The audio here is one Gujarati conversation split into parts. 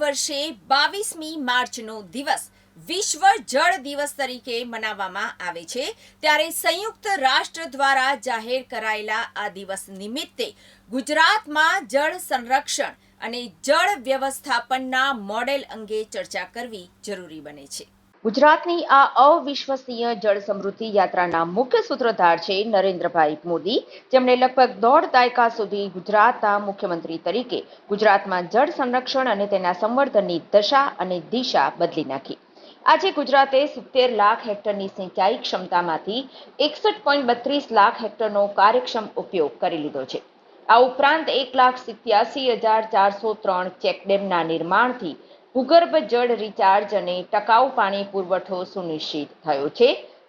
વર્ષે બાવીસમી માર્ચનો દિવસ વિશ્વ જળ દિવસ તરીકે મનાવવામાં આવે છે. ત્યારે સંયુક્ત રાષ્ટ્ર દ્વારા જાહેર કરાયેલા આ દિવસ નિમિત્તે ગુજરાતમાં જળ સંરક્ષણ અને જળ વ્યવસ્થાપનના મોડેલ અંગે ચર્ચા કરવી જરૂરી બને છે. ગુજરાતની આ અવિશ્વસનીય જળ સમૃદ્ધિ યાત્રાના મુખ્ય સૂત્રધાર છે નરેન્દ્રભાઈ મોદી. જેમણે લગભગ દોઢ દાયકા સુધી ગુજરાતના મુખ્યમંત્રી તરીકે ગુજરાતમાં જળ સંરક્ષણ અને તેના સંવર્ધનની દશા અને દિશા બદલી નાખી. આજે ગુજરાતે સિત્તેર લાખ હેક્ટરની સિંચાઈ ક્ષમતામાંથી એકસઠ પોઈન્ટ બત્રીસ લાખ હેક્ટરનો કાર્યક્ષમ ઉપયોગ કરી લીધો છે. આ ઉપરાંત એક લાખ સિત્યાસી હજાર ચારસો ત્રણ ચેકડેમના નિર્માણથી ભૂગર્ભ જળ રિચાર્જ અને ટકાઉ પાણી પુરવઠો સુનિશ્ચિત થયો છે.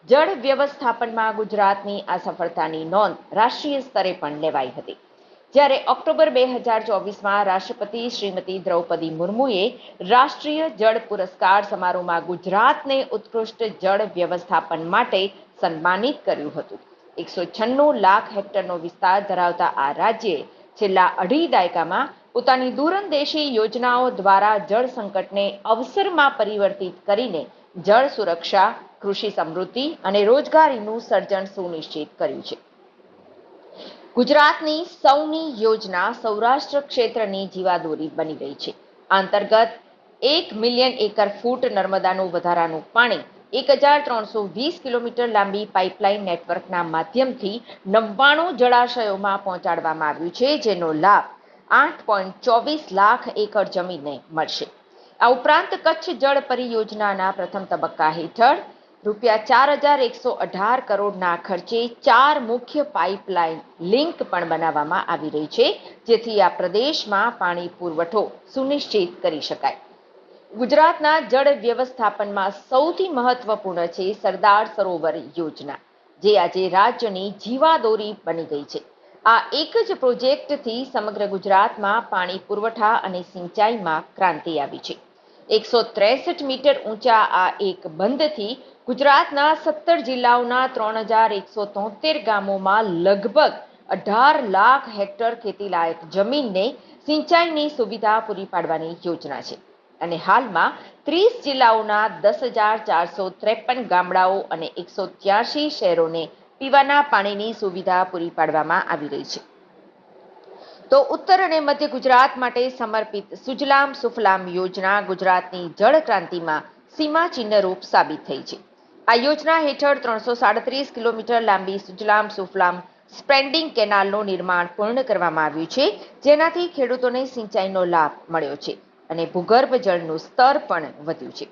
જળ વ્યવસ્થાપનમાં ગુજરાતની આ સફળતાની નોંધ રાષ્ટ્રીય સ્તરે પણ લેવાઈ હતી. જ્યારે ઓક્ટોબર બે હજાર ચોવીસમાં રાષ્ટ્રપતિ શ્રીમતી દ્રૌપદી મુર્મુએ રાષ્ટ્રીય જળ પુરસ્કાર સમારોહમાં ગુજરાતને ઉત્કૃષ્ટ જળ વ્યવસ્થાપન માટે સન્માનિત કર્યું હતું. એકસો છન્નું લાખ હેક્ટરનો વિસ્તાર ધરાવતા આ રાજ્યે છેલ્લા અઢી દાયકામાં પોતાની દૂરંદેશી યોજનાઓ દ્વારા જળ સંકટને અવસરમાં પરિવર્તિત કરીને જળ સુરક્ષા, કૃષિ સમૃદ્ધિ અને રોજગારીનું સર્જન સુનિશ્ચિત કર્યું છે. ગુજરાતની સૌની યોજના સૌરાષ્ટ્ર ક્ષેત્રની જીવાદોરી બની ગઈ છે. અંતર્ગત એક મિલિયન એકર ફૂટ નર્મદાનું વધારાનું પાણી, એક હજાર ત્રણસો વીસ કિલોમીટર લાંબી પાઇપલાઇન નેટવર્કના માધ્યમથી નવ્વાણું જળાશયોમાં પહોંચાડવામાં આવ્યું છે, જેનો લાભ આઠ પોઈન્ટ ચોવીસ લાખ એકર જમીનને મળશે. આ ઉપરાંત કચ્છ જળ પરિયોજનાના પ્રથમ તબક્કા હેઠળ રૂપિયા ચાર હજાર એકસો અઢાર કરોડના ખર્ચે ચાર મુખ્ય પાઇપલાઇન લિંક પણ બનાવવામાં આવી રહી છે, જેથી આ પ્રદેશમાં પાણી પુરવઠો સુનિશ્ચિત કરી શકાય. ગુજરાતના જળ વ્યવસ્થાપનમાં સૌથી મહત્વપૂર્ણ છે સરદાર સરોવર યોજના, જે આજે રાજ્યની જીવાદોરી બની ગઈ છે. આ એક જ પ્રોજેક્ટથી સમગ્ર ગુજરાતમાં પાણી પુરવઠા અને સિંચાઈમાં ક્રાંતિ આવી છે. એકસો ત્રેસઠ મીટર ઊંચા આ એક બંધથી ગુજરાતના સત્તર જિલ્લાઓના ત્રણ હજાર એકસો તોતેર ગામોમાં લગભગ અઢાર લાખ હેક્ટર ખેતીલાયક જમીનને સિંચાઈની સુવિધા પૂરી પાડવાની યોજના છે. અને હાલમાં ત્રીસ જિલ્લાઓના દસ હજાર ચારસો ત્રેપન ગામડાઓ અને એકસો ત્યાસી શહેરોને પીવાના પાણીની સુવિધા પૂરી પાડવામાં આવી રહી છે. તો ઉત્તર અને મધ્ય ગુજરાત માટે સમર્પિત સુજલામ સુફલામ યોજના ગુજરાતની જળ ક્રાંતિમાં સીમાચિહ્નરૂપ સાબિત થઈ છે. આ યોજના હેઠળ ત્રણસો સાડત્રીસ કિલોમીટર લાંબી સુજલામ સુફલામ સ્પ્રેન્ડિંગ કેનાલનું નિર્માણ પૂર્ણ કરવામાં આવ્યું છે, જેનાથી ખેડૂતોને સિંચાઈનો લાભ મળ્યો છે અને ભૂગર્ભ જળનું સ્તર પણ વધ્યું છે.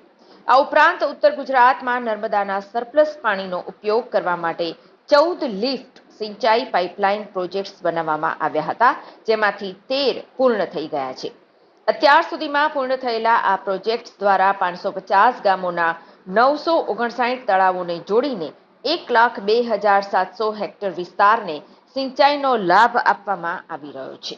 આ ઉપરાંત ઉત્તર ગુજરાતમાં નર્મદાના સરપ્લસ પાણીનો ઉપયોગ કરવા માટે ચૌદ લિફ્ટ સિંચાઈ પાઇપલાઇન પ્રોજેક્ટ્સ બનાવવામાં આવ્યા હતા, જેમાંથી તેર પૂર્ણ થઈ ગયા છે. અત્યાર સુધીમાં પૂર્ણ થયેલા આ પ્રોજેક્ટ્સ દ્વારા પાંચસો પચાસ ગામોના નવસો ઓગણસાઠ તળાવોને જોડીને એક લાખ બે હજાર સાતસો હેક્ટર વિસ્તારને સિંચાઈનો લાભ આપવામાં આવી રહ્યો છે.